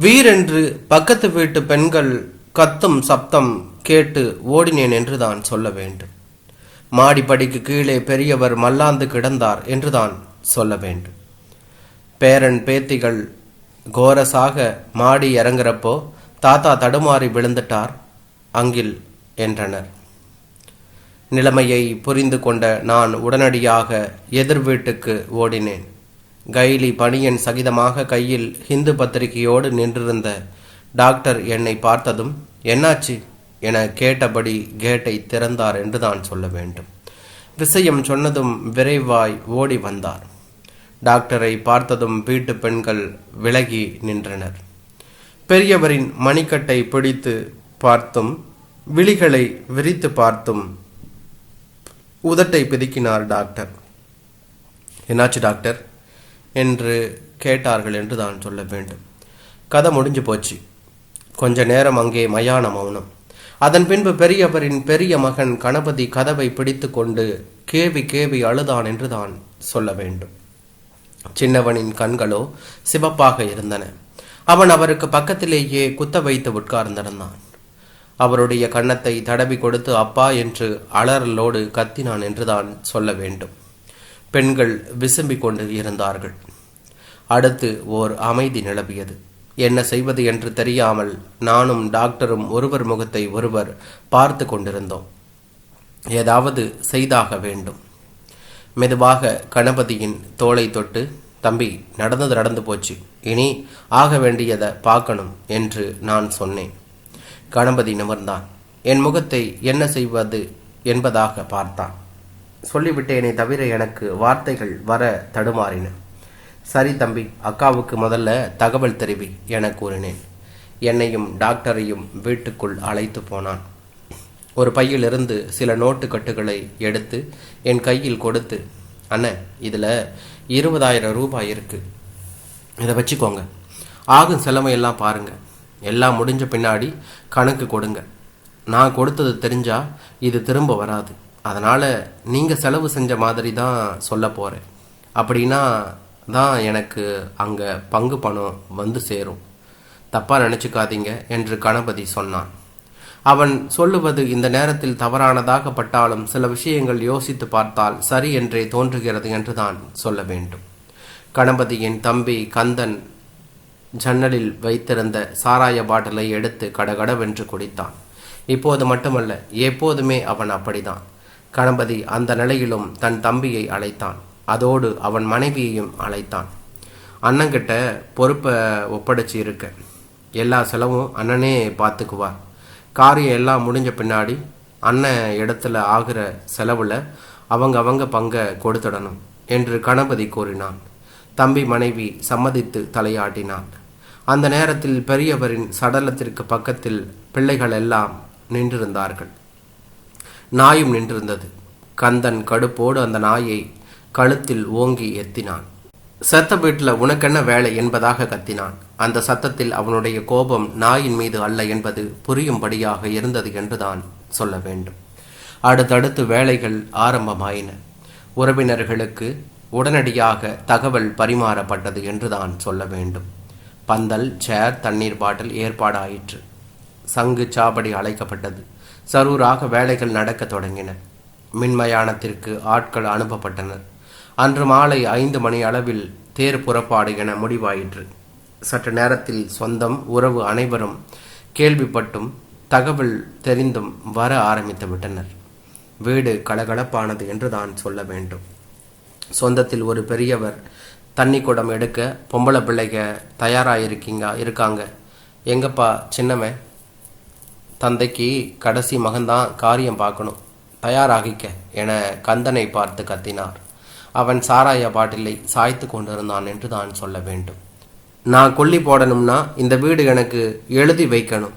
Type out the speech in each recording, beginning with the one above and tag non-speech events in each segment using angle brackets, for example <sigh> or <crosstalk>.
வீரென்று பக்கத்து வீட்டு பெண்கள் கத்தும் சப்தம் கேட்டு ஓடினேன் என்றுதான் சொல்ல வேண்டும். மாடிப்படிக்கு கீழே பெரியவர் மல்லாந்து கிடந்தார் என்றுதான் சொல்ல வேண்டும். பேரன் பேத்திகள் கோரஸாக மாடி இறங்குறப்போ தாத்தா தடுமாறி விழுந்துட்டார் அங்கில் என்றனர். நிலைமையை புரிந்து கொண்ட நான் உடனடியாக எதிர் வீட்டுக்கு ஓடினேன். கைலி பணியன் சகிதமாக கையில் ஹிந்து பத்திரிகையோடு நின்றிருந்த டாக்டர் என்னை பார்த்ததும் என்னாச்சு? என கேட்டபடி கேட்டை திறந்தார் என்று தான் சொல்ல வேண்டும். விஷயம் சொன்னதும் விரைவாய் ஓடி வந்தார். டாக்டரை பார்த்ததும் வீட்டு பெண்கள் விலகி நின்றனர். பெரியவரின் மணிக்கட்டை பிடித்து பார்த்தும் விழிகளை விரித்து பார்த்தும் உதட்டை பிதுக்கினார் டாக்டர். என்னாச்சு டாக்டர்? என்று கேட்டார்கள் என்று தான் சொல்ல வேண்டும். கதை முடிஞ்சு போச்சு. கொஞ்ச நேரம் அங்கே மயான மௌனம். அதன் பின்பு பெரியவரின் பெரிய மகன் கணபதி கதவை பிடித்து கொண்டு கேவி கேவி அழுதான் என்று தான் சொல்ல வேண்டும். சின்னவனின் கண்களோ சிவப்பாக இருந்தன. அவன் அவருக்கு பக்கத்திலேயே குத்த வைத்து உட்கார்ந்திருந்தான். அவருடைய கன்னத்தை தடவி கொடுத்து அப்பா என்று அலறலோடு கத்தினான் என்றுதான் சொல்ல வேண்டும். பெண்கள் விசும்பிக் கொண்டு இருந்தார்கள். அடுத்து ஓர் அமைதி நிலவியது. என்ன செய்வது என்று தெரியாமல் நானும் டாக்டரும் ஒருவர் முகத்தை ஒருவர் பார்த்து கொண்டிருந்தோம். ஏதாவது செய்தாக வேண்டும். மெதுவாக கணபதியின் தோளை தொட்டு தம்பி நடந்தது நடந்து போச்சு. இனி ஆக வேண்டியதை பார்க்கணும் என்று நான் சொன்னேன். கணபதி நிமிர்ந்தான். என் முகத்தை என்ன செய்வது என்பதாக பார்த்தான். சொல்லிவிட்டேனே தவிர எனக்கு வார்த்தைகள் வர தடுமாறின. சரி தம்பி அக்காவுக்கு முதல்ல தகவல் தெரிவி என கூறினேன். என்னையும் டாக்டரையும் வீட்டுக்குள் அழைத்து போனான். ஒரு பையிலிருந்து சில நோட்டு கட்டுகளை எடுத்து என் கையில் கொடுத்து அண்ணன் இதில் இருபதாயிரம் ரூபாய் இருக்கு. இதை வச்சுக்கோங்க. ஆகும் செலவையெல்லாம் பாருங்க. எல்லாம் முடிஞ்ச பின்னாடி கணக்கு கொடுங்க. நான் கொடுத்தது தெரிஞ்சா இது திரும்ப வராது. அதனால் நீங்கள் செலவு செஞ்ச மாதிரி தான் சொல்ல போகிறேன் அப்படின்னா தான் எனக்கு அங்கே பங்கு பணம் வந்து சேரும். தப்பாக நினச்சிக்காதீங்க என்று கணபதி சொன்னான். அவன் சொல்லுவது இந்த நேரத்தில் தவறானதாக பட்டாலும் சில விஷயங்கள் யோசித்து பார்த்தால் சரி என்றே தோன்றுகிறது என்று தான் சொல்ல வேண்டும். கணபதியின் தம்பி கந்தன் ஜன்னலில் வைத்திருந்த சாராய பாட்டிலை எடுத்து கடகடவென்று குடித்தான். இப்போது மட்டுமல்ல எப்போதுமே அவன் அப்படிதான் கணபதி அந்த நிலையிலும் தன் தம்பியை அழைத்தான். அதோடு அவன் மனைவியையும் அழைத்தான். அண்ணங்கிட்ட பொறுப்பை ஒப்படைச்சு இருக்க. எல்லா செலவும் அண்ணனே பார்த்துக்குவார் காரியம் எல்லாம் முடிஞ்ச பின்னாடி அண்ணன் இடத்துல ஆகிற செலவில் அவங்க அவங்க பங்கை கொடுத்துடணும் என்று கணபதி கூறினான். தம்பி மனைவி சம்மதித்து தலையாட்டினான். அந்த நேரத்தில் பெரியவரின் சடலத்திற்கு பக்கத்தில் பிள்ளைகள் எல்லாம் நின்றிருந்தார்கள். நாயும் நின்றிருந்தது. கந்தன் கடுப்போடு அந்த நாயை கழுத்தில் ஓங்கி எத்தினான். செத்த வீட்டில் உனக்கென்ன வேலை என்பதாக கத்தினான். அந்த சத்தத்தில் அவனுடைய கோபம் நாயின் மீது அல்ல என்பது புரியும்படியாக இருந்தது என்றுதான் சொல்ல வேண்டும். அடுத்தடுத்து வேலைகள் ஆரம்பமாயின. உறவினர்களுக்கு உடனடியாக தகவல் பரிமாறப்பட்டது என்றுதான் சொல்ல வேண்டும். பந்தல் சேர் தண்ணீர் பாட்டில் ஏற்பாடாயிற்று. சங்கு சாபடி அழைக்கப்பட்டது. சரூராக வேலைகள் நடக்கத் தொடங்கின. மின்மயானத்திற்கு ஆட்கள் அனுப்பப்பட்டனர். அன்று மாலை ஐந்து மணி அளவில் தேர் புறப்பாடு என முடிவாயிற்று. சற்று நேரத்தில் சொந்தம் உறவு அனைவரும் கேள்விப்பட்டும் தகவல் தெரிந்தும் வர ஆரம்பித்து விட்டனர். வீடு கலகலப்பானது என்று தான் சொல்ல வேண்டும். சொந்தத்தில் ஒரு பெரியவர் தண்ணி குடம் எடுக்க பொம்பளை பிள்ளைகள் தயாராக இருக்கீங்க இருக்காங்க. எங்கப்பா சின்னவன் தந்தைக்கு கடைசி மகன்தான் காரியம் பார்க்கணும். தயாராகிக்க என கந்தனை பார்த்து கத்தினார். அவன் சாராய பாட்டிலை சாய்த்து கொண்டிருந்தான் என்று தான் சொல்ல வேண்டும். நான் கொல்லி போடணும்னா இந்த வீடு எனக்கு எழுதி வைக்கணும்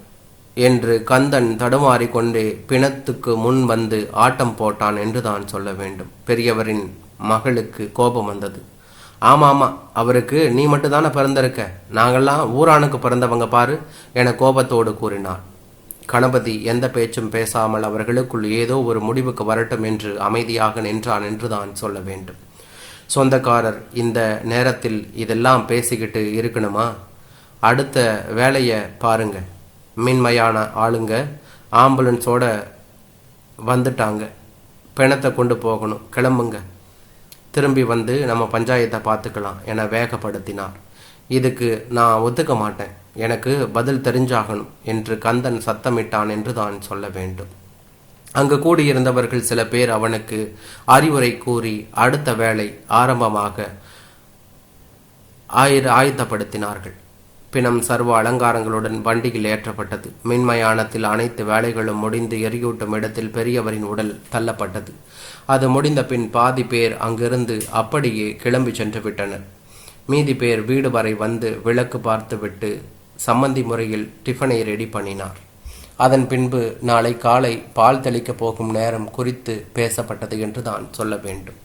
என்று கந்தன் தடுமாறி கொண்டே பிணத்துக்கு முன் வந்து ஆட்டம் போட்டான் என்று தான் சொல்ல வேண்டும். பெரியவரின் மகளுக்கு கோபம் வந்தது. ஆமா அவருக்கு நீ மட்டும்தானே பிறந்திருக்க? நாங்கெல்லாம் ஊரானுக்கு பிறந்தவங்க பாரு என கோபத்தோடு கூறினார் கணபதி எந்த பேச்சும் பேசாமல் அவர்களுக்குள் ஏதோ ஒரு முடிவுக்கு வரட்டும் என்று அமைதியாக நின்றான் என்றுதான் சொல்ல வேண்டும். சொந்தக்காரர் இந்த நேரத்தில் இதெல்லாம் பேசிக்கிட்டு இருக்கணுமா? அடுத்த வேலையை பாருங்க. மின்மையான ஆளுங்க ஆம்புலன்ஸோட வந்துட்டாங்க. பிணத்தை கொண்டு போகணும். கிளம்புங்க. திரும்பி வந்து நம்ம பஞ்சாயத்தை பார்த்துக்கலாம் என வேகப்படுத்தினார். இதுக்கு நான் ஒத்துக்க மாட்டேன். எனக்கு பதில் தெரிஞ்சாகணும் என்று கந்தன் சத்தமிட்டான் என்று தான் சொல்ல வேண்டும். அங்கு கூடியிருந்தவர்கள் சில பேர் அவனுக்கு அறிவுரை கூறி அடுத்த வேலை ஆரம்பமாக ஆயிர ஆயத்தப்படுத்தினார்கள். பிணம் சர்வ அலங்காரங்களுடன் வண்டியில் ஏற்றப்பட்டது. மின்மயானத்தில் அனைத்து வேலைகளும் முடிந்து எரியூட்டும் இடத்தில் பெரியவரின் உடல் தள்ளப்பட்டது. அது முடிந்த பின் பாதி பேர் அங்கிருந்து அப்படியே கிளம்பி சென்று விட்டனர். மீதி பேர் வீடு வரை வந்து விளக்கு பார்த்துவிட்டு சம்மந்தி முறையில் டிஃபனை ரெடி பண்ணினார். அதன் பின்பு நாளை காலை பால் தெளிக்கப் போகும் நேரம் குறித்து பேசப்பட்டது என்று தான் சொல்ல வேண்டும்.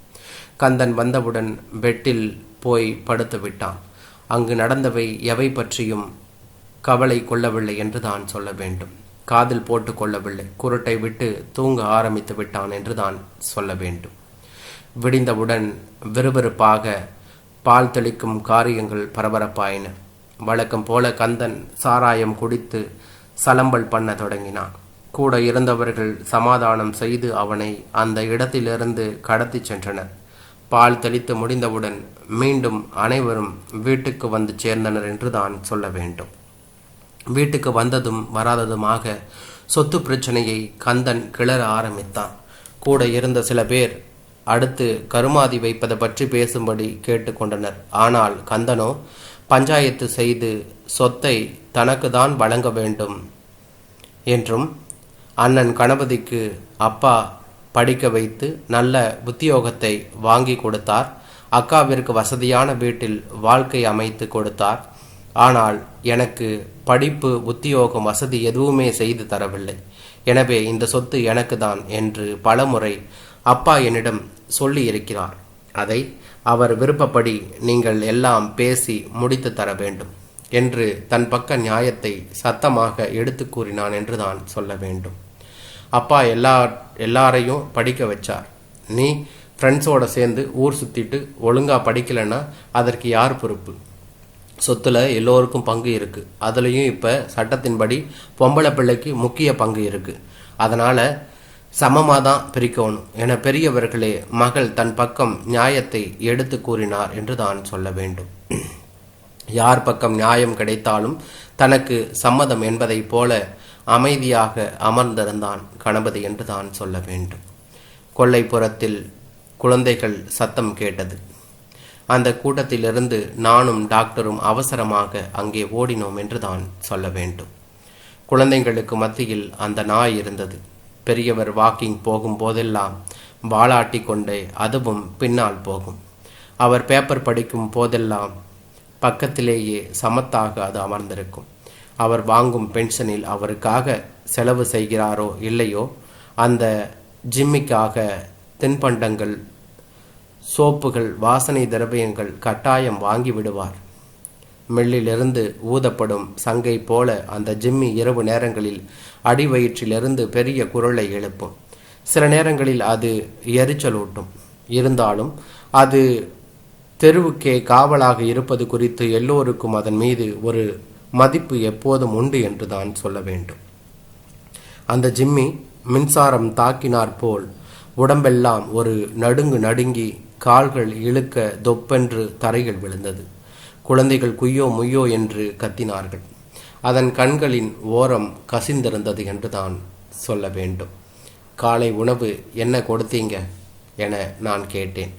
கந்தன் வந்தவுடன் பெட்டில் போய் படுத்து விட்டான். அங்கு நடந்தவை எவை பற்றியும் கவலை கொள்ளவில்லை என்று தான் சொல்ல வேண்டும். காதில் போட்டு கொள்ளவில்லை. குருட்டை விட்டு தூங்க ஆரம்பித்து விட்டான் என்று தான் சொல்ல வேண்டும். விடிந்தவுடன் விறுவிறுப்பாக பால் தெளிக்கும் காரியங்கள் பரபரப்பாயின. வழக்கம் போல கந்தன் சாராயம் குடித்து சலம்பல் பண்ண தொடங்கினான். கூட இருந்தவர்கள் சமாதானம் செய்து அவனை அந்த இடத்திலிருந்து கடத்தி சென்றனர். பால் தெளித்து முடிந்தவுடன் மீண்டும் அனைவரும் வீட்டுக்கு வந்து சேர்ந்தனர் என்று தான் சொல்ல வேண்டும். வீட்டுக்கு வந்ததும் வராததுமாக சொத்து பிரச்சனையை கந்தன் கிளற ஆரம்பித்தான். கூட இருந்த சில பேர் அடுத்து கருமாதி வைப்பதை பற்றி பேசும்படி கேட்டுக்கொண்டனர் ஆனால் கந்தனோ பஞ்சாயத்து செய்து சொத்தை தனக்கு தான் வழங்க வேண்டும். என்றும் அண்ணன் கணபதிக்கு அப்பா படிக்க வைத்து நல்ல உத்தியோகத்தை வாங்கி கொடுத்தார். அக்காவிற்கு வசதியான வீட்டில் வாழ்க்கை அமைத்து கொடுத்தார். ஆனால் எனக்கு படிப்பு உத்தியோகம் வசதி எதுவுமே செய்து தரவில்லை. எனவே இந்த சொத்து எனக்கு தான் என்று பலமுறை அப்பா என்னிடம் சொல்லி இருக்கிறார் அதை அவர் விருப்பப்படி நீங்கள் எல்லாம் பேசி முடித்து தர வேண்டும் என்று தன் பக்க நியாயத்தை சத்தமாக எடுத்து கூறினான் என்று தான் சொல்ல வேண்டும். அப்பா எல்லா எல்லாரையும் படிக்க வச்சார். நீ ஃப்ரெண்ட்ஸோட சேர்ந்து ஊர் சுற்றிட்டு ஒழுங்காக படிக்கலைன்னா அதற்கு யார் பொறுப்பு? சொத்துல எல்லோருக்கும் பங்கு இருக்குது அதுலேயும் இப்போ சட்டத்தின்படி பொம்பளை பிள்ளைக்கு முக்கிய பங்கு இருக்குது அதனால் சமமாக தான் பிரிக்கணும் என பெரியவர்களே மகள் தன் பக்கம் நியாயத்தை எடுத்து கூறினார் என்று தான் சொல்ல வேண்டும். யார் பக்கம் நியாயம் கிடைத்தாலும் தனக்கு சம்மதம் என்பதைப் போல அமைதியாக அமர்ந்திருந்தான் கணபதி என்று தான் சொல்ல வேண்டும். கொல்லைப்புறத்தில் குழந்தைகள் சத்தம் கேட்டது. அந்த கூட்டத்திலிருந்து நானும் டாக்டரும் அவசரமாக அங்கே ஓடினோம் என்று தான் சொல்ல வேண்டும். குழந்தைங்களுக்கு மத்தியில் அந்த நாய் இருந்தது. பெரியவர் வாக்கிங் போகும் போதெல்லாம் வாளாட்டி கொண்டே அதுவும் பின்னால் போகும். அவர் பேப்பர் படிக்கும் போதெல்லாம் பக்கத்திலேயே சமத்தாக அது அமர்ந்திருக்கும். அவர் வாங்கும் பென்ஷனில் அவருக்காக செலவு செய்கிறாரோ இல்லையோ அந்த ஜிம்மிக்காக தின்பண்டங்கள் சோப்புகள் வாசனை திரவியங்கள் கட்டாயம் வாங்கி விடுவார். மில்லிலிருந்து ஊதப்படும் சங்கை போல அந்த ஜிம்மி இரவு நேரங்களில் அடிவயிற்றிலிருந்து பெரிய குரலை எழுப்பும். சில நேரங்களில் அது எரிச்சலூட்டும். இருந்தாலும் அது தெருவுக்கே காவலாக இருப்பது குறித்து எல்லோருக்கும் அதன் மீது ஒரு மதிப்பு எப்போதும் உண்டு என்று தான் சொல்ல வேண்டும். அந்த ஜிம்மி மின்சாரம் தாக்கினார் போல் உடம்பெல்லாம் ஒரு நடுங்கு நடுங்கி கால்கள் இழுக்க தொப்பென்று தரையில் விழுந்தது. குழந்தைகள் குய்யோ முய்யோ என்று கத்தினார்கள். அதன் கண்களின் ஓரம் கசிந்திருந்தது என்று தான் சொல்ல வேண்டும். காலை உணவு என்ன கொடுத்தீங்க? என நான் கேட்டேன்.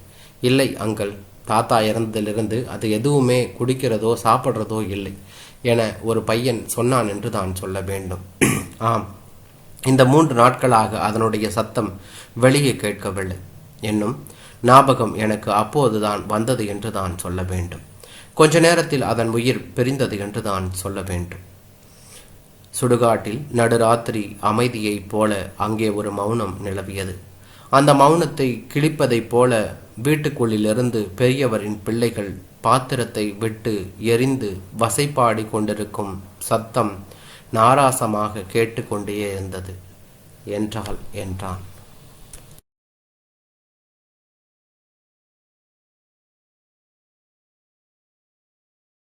இல்லை அங்கள் தாத்தா இறந்ததிலிருந்து அது எதுவுமே குடிக்கிறதோ சாப்பிட்றதோ இல்லை என ஒரு பையன் சொன்னான் என்று தான் சொல்ல வேண்டும். <clears throat> ஆம் இந்த மூன்று நாட்களாக அதனுடைய சத்தம் வெளியே கேட்கவில்லை. என்னும் ஞாபகம் எனக்கு அப்போதுதான் வந்தது என்று தான் சொல்ல வேண்டும். கொஞ்ச நேரத்தில் அதன் உயிர் பிரிந்தது என்று தான் சொல்ல வேண்டும். சுடுகாட்டில் நடுராத்திரி அமைதியைப் போல அங்கே ஒரு மௌனம் நிலவியது. அந்த மௌனத்தை கிழிப்பதைப் போல வீட்டுக்குள்ளிலிருந்து பெரியவரின் பிள்ளைகள் பாத்திரத்தை விட்டு எரிந்து வசைப்பாடி கொண்டிருக்கும் சத்தம் நாராசமாக கேட்டுக்கொண்டே இருந்தது. என்றால் என்றான்.